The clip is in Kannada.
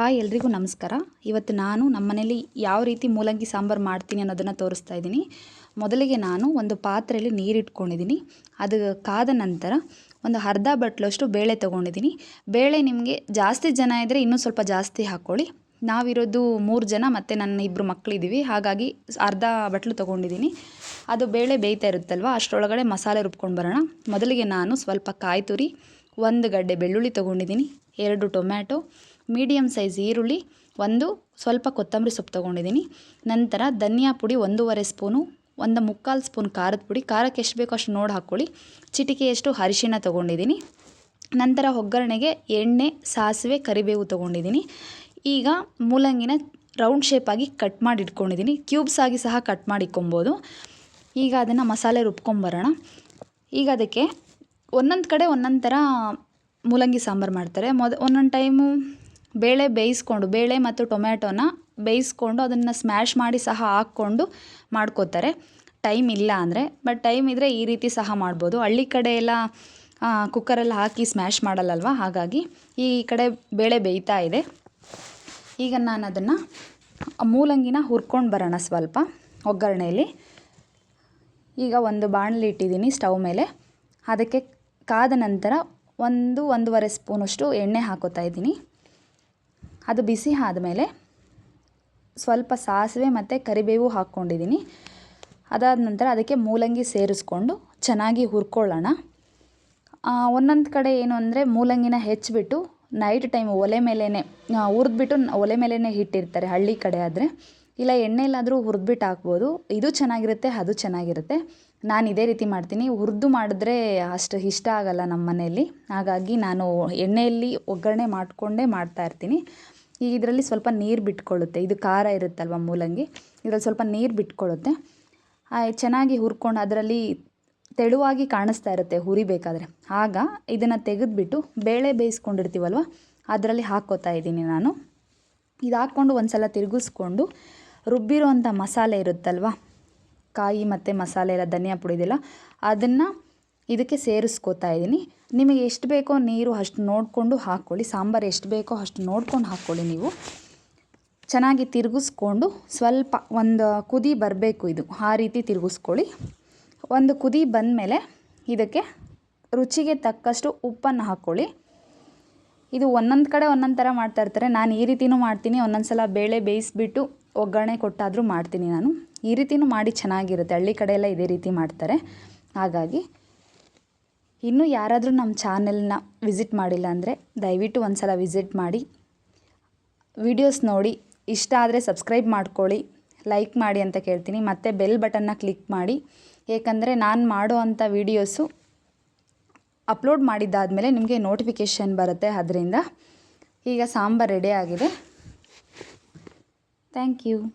ಹಾಯ್, ಎಲ್ರಿಗೂ ನಮಸ್ಕಾರ. ಇವತ್ತು ನಾನು ನಮ್ಮ ಮನೇಲಿ ಯಾವ ರೀತಿ ಮೂಲಂಗಿ ಸಾಂಬಾರು ಮಾಡ್ತೀನಿ ಅನ್ನೋದನ್ನು ತೋರಿಸ್ತಾ ಇದ್ದೀನಿ. ಮೊದಲಿಗೆ ನಾನು ಒಂದು ಪಾತ್ರೆಯಲ್ಲಿ ನೀರು ಇಟ್ಕೊಂಡಿದ್ದೀನಿ ಅದು ಕಾದ ನಂತರ ಒಂದು ಅರ್ಧ ಬಟ್ಲಷ್ಟು ಬೇಳೆ ತೊಗೊಂಡಿದ್ದೀನಿ. ಬೇಳೆ ನಿಮಗೆ ಜಾಸ್ತಿ ಜನ ಇದ್ದರೆ ಇನ್ನೂ ಸ್ವಲ್ಪ ಜಾಸ್ತಿ ಹಾಕ್ಕೊಳ್ಳಿ. ನಾವಿರೋದು ಮೂರು ಜನ ಮತ್ತು ನನ್ನ ಇಬ್ಬರು ಮಕ್ಕಳಿದ್ದೀವಿ ಹಾಗಾಗಿ ಅರ್ಧ ಬಟ್ಲು ತೊಗೊಂಡಿದ್ದೀನಿ. ಅದು ಬೇಳೆ ಬೇಯ್ತಾ ಇರುತ್ತಲ್ವ, ಅಷ್ಟರೊಳಗಡೆ ಮಸಾಲೆ ರುಬ್ಕೊಂಡು ಬರೋಣ. ಮೊದಲಿಗೆ ನಾನು ಸ್ವಲ್ಪ ಕಾಯಿ ತುರಿ ಒಂದು ಗಡ್ಡೆ ಬೆಳ್ಳುಳ್ಳಿ ತೊಗೊಂಡಿದ್ದೀನಿ, ಎರಡು ಟೊಮ್ಯಾಟೊ ಮೀಡಿಯಮ್ ಸೈಜ್ ಈರುಳ್ಳಿ, ಒಂದು ಸ್ವಲ್ಪ ಕೊತ್ತಂಬರಿ ಸೊಪ್ಪು ತೊಗೊಂಡಿದ್ದೀನಿ. ನಂತರ ಧನಿಯಾ ಪುಡಿ ಒಂದೂವರೆ ಸ್ಪೂನು, ಒಂದು ಮುಕ್ಕಾಲು ಸ್ಪೂನ್ ಖಾರದ ಪುಡಿ. ಖಾರಕ್ಕೆ ಎಷ್ಟು ಬೇಕೋ ಅಷ್ಟು ನೋಡಿ ಹಾಕ್ಕೊಳ್ಳಿ. ಚಿಟಿಕೆಯಷ್ಟು ಅರಿಶಿನ ತೊಗೊಂಡಿದ್ದೀನಿ. ನಂತರ ಒಗ್ಗರಣೆಗೆ ಎಣ್ಣೆ, ಸಾಸಿವೆ, ಕರಿಬೇವು ತೊಗೊಂಡಿದ್ದೀನಿ. ಈಗ ಮೂಲಂಗಿನ ರೌಂಡ್ ಶೇಪಾಗಿ ಕಟ್ ಮಾಡಿ ಇಟ್ಕೊಂಡಿದ್ದೀನಿ. ಕ್ಯೂಬ್ಸ್ ಆಗಿ ಸಹ ಕಟ್ ಮಾಡಿ ಇಟ್ಕೊಬೋದು. ಈಗ ಅದನ್ನು ಮಸಾಲೆ ರುಬ್ಕೊಂಬರೋಣ ಈಗ ಅದಕ್ಕೆ ಒಂದೊಂದು ಕಡೆ ಒಂದೊಂದು ಥರ ಮೂಲಂಗಿ ಸಾಂಬಾರು ಮಾಡ್ತಾರೆ. ಮೊದ ಒಂದೊಂದು ಟೈಮು ಬೇಳೆ ಬೇಯಿಸ್ಕೊಂಡು, ಬೇಳೆ ಮತ್ತು ಟೊಮ್ಯಾಟೋನ ಬೇಯಿಸ್ಕೊಂಡು ಅದನ್ನು ಸ್ಮ್ಯಾಶ್ ಮಾಡಿ ಸಹ ಹಾಕ್ಕೊಂಡು ಮಾಡ್ಕೋತಾರೆ. ಟೈಮ್ ಇಲ್ಲ ಅಂದರೆ ಬಟ್ ಟೈಮ್ ಇದ್ದರೆ ಈ ರೀತಿ ಸಹ ಮಾಡ್ಬೋದು. ಹಳ್ಳಿ ಕಡೆ ಎಲ್ಲ ಕುಕ್ಕರಲ್ಲಿ ಹಾಕಿ ಸ್ಮ್ಯಾಶ್ ಮಾಡಲ್ಲಲ್ವ? ಹಾಗಾಗಿ ಈ ಕಡೆ ಬೇಳೆ ಬೇಯ್ತಾ ಇದೆ. ಈಗ ನಾನು ಅದನ್ನು ಮೂಲಂಗಿನ ಹುರ್ಕೊಂಡು ಬರೋಣ ಸ್ವಲ್ಪ ಒಗ್ಗರಣೆಯಲ್ಲಿ ಈಗ ಒಂದು ಬಾಣಲಿ ಇಟ್ಟಿದ್ದೀನಿ ಸ್ಟವ್ ಮೇಲೆ. ಅದಕ್ಕೆ ಕಾದ ನಂತರ ಒಂದು ಒಂದೂವರೆ ಸ್ಪೂನಷ್ಟು ಎಣ್ಣೆ ಹಾಕೋತಾ ಇದ್ದೀನಿ. ಅದು ಬಿಸಿ ಆದಮೇಲೆ ಸ್ವಲ್ಪ ಸಾಸಿವೆ ಮತ್ತು ಕರಿಬೇವು ಹಾಕ್ಕೊಂಡಿದ್ದೀನಿ. ಅದಾದ ನಂತರ ಅದಕ್ಕೆ ಮೂಲಂಗಿ ಸೇರಿಸ್ಕೊಂಡು ಚೆನ್ನಾಗಿ ಹುರ್ಕೊಳ್ಳೋಣ. ಒಂದೊಂದು ಕಡೆ ಏನು ಅಂದರೆ ಮೂಲಂಗಿನ ಹೆಚ್ಚಿಬಿಟ್ಟು ನೈಟ್ ಟೈಮ್ ಒಲೆ ಮೇಲೇ ಹುರಿದ್ಬಿಟ್ಟು ಒಲೆ ಮೇಲೇ ಇಟ್ಟಿರ್ತಾರೆ ಹಳ್ಳಿ ಕಡೆ ಆದರೆ. ಇಲ್ಲ ಎಣ್ಣೆಯಲ್ಲಾದರೂ ಹುರಿದ್ಬಿಟ್ಟು ಹಾಕ್ಬೋದು. ಇದು ಚೆನ್ನಾಗಿರುತ್ತೆ, ಅದು ಚೆನ್ನಾಗಿರುತ್ತೆ. ನಾನು ಇದೇ ರೀತಿ ಮಾಡ್ತೀನಿ. ಹುರಿದು ಮಾಡಿದ್ರೆ ಅಷ್ಟು ಇಷ್ಟ ಆಗಲ್ಲ ನಮ್ಮ ಮನೆಯಲ್ಲಿ. ಹಾಗಾಗಿ ನಾನು ಎಣ್ಣೆಯಲ್ಲಿ ಒಗ್ಗರಣೆ ಮಾಡಿಕೊಂಡೇ ಮಾಡ್ತಾಯಿರ್ತೀನಿ ಈಗ ಇದರಲ್ಲಿ ಸ್ವಲ್ಪ ನೀರು ಬಿಟ್ಕೊಳ್ಳುತ್ತೆ. ಇದು ಖಾರ ಇರುತ್ತಲ್ವ ಮೂಲಂಗಿ? ಇದರಲ್ಲಿ ಸ್ವಲ್ಪ ನೀರು ಬಿಟ್ಕೊಳ್ಳುತ್ತೆ. ಚೆನ್ನಾಗಿ ಹುರ್ಕೊಂಡು ಅದರಲ್ಲಿ ತೆಳುವಾಗಿ ಕಾಣಿಸ್ತಾ ಇರುತ್ತೆ ಹುರಿಬೇಕಾದ್ರೆ. ಆಗ ಇದನ್ನು ತೆಗೆದುಬಿಟ್ಟು ಬೇಳೆ ಬೇಯಿಸ್ಕೊಂಡಿರ್ತೀವಲ್ವ, ಅದರಲ್ಲಿ ಹಾಕ್ಕೋತಾ ಇದ್ದೀನಿ ನಾನು. ಇದು ಹಾಕ್ಕೊಂಡು ಒಂದು ಸಲ ತಿರುಗಿಸ್ಕೊಂಡು ರುಬ್ಬಿರೋಂಥ ಮಸಾಲೆ ಇರುತ್ತಲ್ವ ಕಾಯಿ ಮತ್ತು ಮಸಾಲೆ ಎಲ್ಲ ಧನಿಯಾ ಪುಡಿ ಇದೆಲ್ಲ, ಅದನ್ನು ಇದಕ್ಕೆ ಸೇರಿಸ್ಕೋತಾ ಇದ್ದೀನಿ ನಿಮಗೆ ಎಷ್ಟು ಬೇಕೋ ನೀರು ಅಷ್ಟು ನೋಡಿಕೊಂಡು ಹಾಕ್ಕೊಳ್ಳಿ. ಸಾಂಬಾರು ಎಷ್ಟು ಬೇಕೋ ಅಷ್ಟು ನೋಡ್ಕೊಂಡು ಹಾಕ್ಕೊಳ್ಳಿ ನೀವು. ಚೆನ್ನಾಗಿ ತಿರುಗಿಸ್ಕೊಂಡು ಸ್ವಲ್ಪ ಒಂದು ಕುದಿ ಬರಬೇಕು ಇದು. ಆ ರೀತಿ ತಿರುಗಿಸ್ಕೊಳ್ಳಿ. ಒಂದು ಕುದಿ ಬಂದ ಮೇಲೆ ಇದಕ್ಕೆ ರುಚಿಗೆ ತಕ್ಕಷ್ಟು ಉಪ್ಪನ್ನು ಹಾಕ್ಕೊಳ್ಳಿ. ಇದು ಒಂದೊಂದು ಕಡೆ ಒಂದೊಂದು ಥರ ಮಾಡ್ತಾ ಇರ್ತಾರೆ. ನಾನು ಈ ರೀತಿಯೂ ಮಾಡ್ತೀನಿ. ಒಂದೊಂದು ಸಲ ಬೇಳೆ ಬೇಯಿಸ್ಬಿಟ್ಟು ಒಗ್ಗರಣೆ ಕೊಟ್ಟಾದರೂ ಮಾಡ್ತೀನಿ ನಾನು. ಈ ರೀತಿನೂ ಮಾಡಿ ಚೆನ್ನಾಗಿರುತ್ತೆ. ಹಳ್ಳಿ ಕಡೆ ಎಲ್ಲ ಇದೇ ರೀತಿ ಮಾಡ್ತಾರೆ. ಹಾಗಾಗಿ ಇನ್ನೂ ಯಾರಾದರೂ ನಮ್ಮ ಚಾನೆಲ್ನ ವಿಸಿಟ್ ಮಾಡಿಲ್ಲ ಅಂದರೆ ದಯವಿಟ್ಟು ಒಂದು ಸಲ ವಿಸಿಟ್ ಮಾಡಿ. ವಿಡಿಯೋಸ್ ನೋಡಿ. ಇಷ್ಟ ಆದರೆ ಸಬ್ಸ್ಕ್ರೈಬ್ ಮಾಡ್ಕೊಳ್ಳಿ. ಲೈಕ್ ಮಾಡಿ ಅಂತ ಕೇಳ್ತೀನಿ. ಮತ್ತು ಬೆಲ್ ಬಟನ್ನ ಕ್ಲಿಕ್ ಮಾಡಿ. ಏಕೆಂದರೆ ನಾನು ಮಾಡೋ ಅಂಥ ವೀಡಿಯೋಸು ಅಪ್ಲೋಡ್ ಮಾಡಿದ್ದಾದಮೇಲೆ ನಿಮಗೆ ನೋಟಿಫಿಕೇಷನ್ ಬರುತ್ತೆ. ಅದರಿಂದ ಈಗ ಸಾಂಬಾರು ರೆಡಿ ಆಗಿದೆ. Thank you.